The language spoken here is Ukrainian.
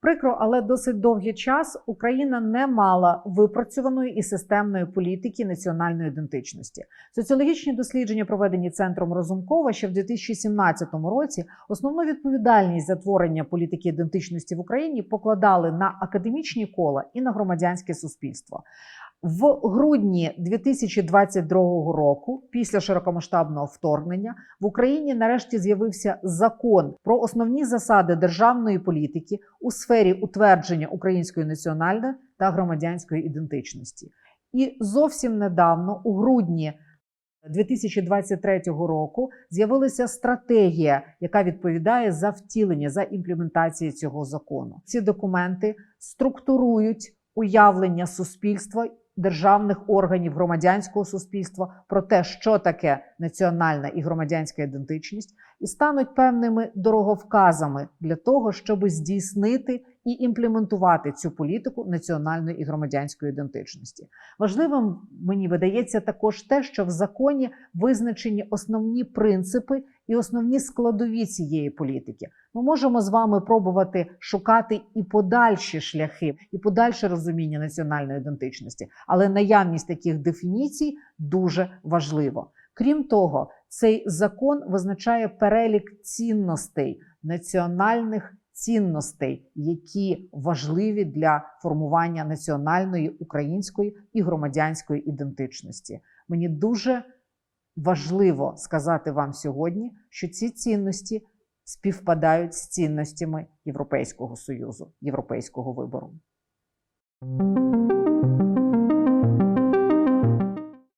Прикро, але досить довгий час Україна не мала випрацьованої і системної політики національної ідентичності. Соціологічні дослідження, проведені центром Розумкова ще в 2017 році, основну відповідальність за творення політики ідентичності в Україні покладали на академічні кола і на громадянське суспільство. В грудні 2022 року, після широкомасштабного вторгнення, в Україні нарешті з'явився закон про основні засади державної політики у сфері утвердження української національної та громадянської ідентичності. І зовсім недавно, у грудні 2023 року, з'явилася стратегія, яка відповідає за втілення за імплементацію цього закону. Ці документи структурують уявлення суспільства. Державних органів громадянського суспільства про те, що таке національна і громадянська ідентичність, і стануть певними дороговказами для того, щоб здійснити і імплементувати цю політику національної і громадянської ідентичності. Важливим мені видається також те, що в законі визначені основні принципи і основні складові цієї політики. Ми можемо з вами пробувати шукати і подальші шляхи, і подальше розуміння національної ідентичності, але наявність таких дефініцій дуже важливо. Крім того, цей закон визначає перелік цінностей національних цінностей, які важливі для формування національної української і громадянської ідентичності. Мені дуже важливо сказати вам сьогодні, що ці цінності співпадають з цінностями Європейського союзу, європейського вибору.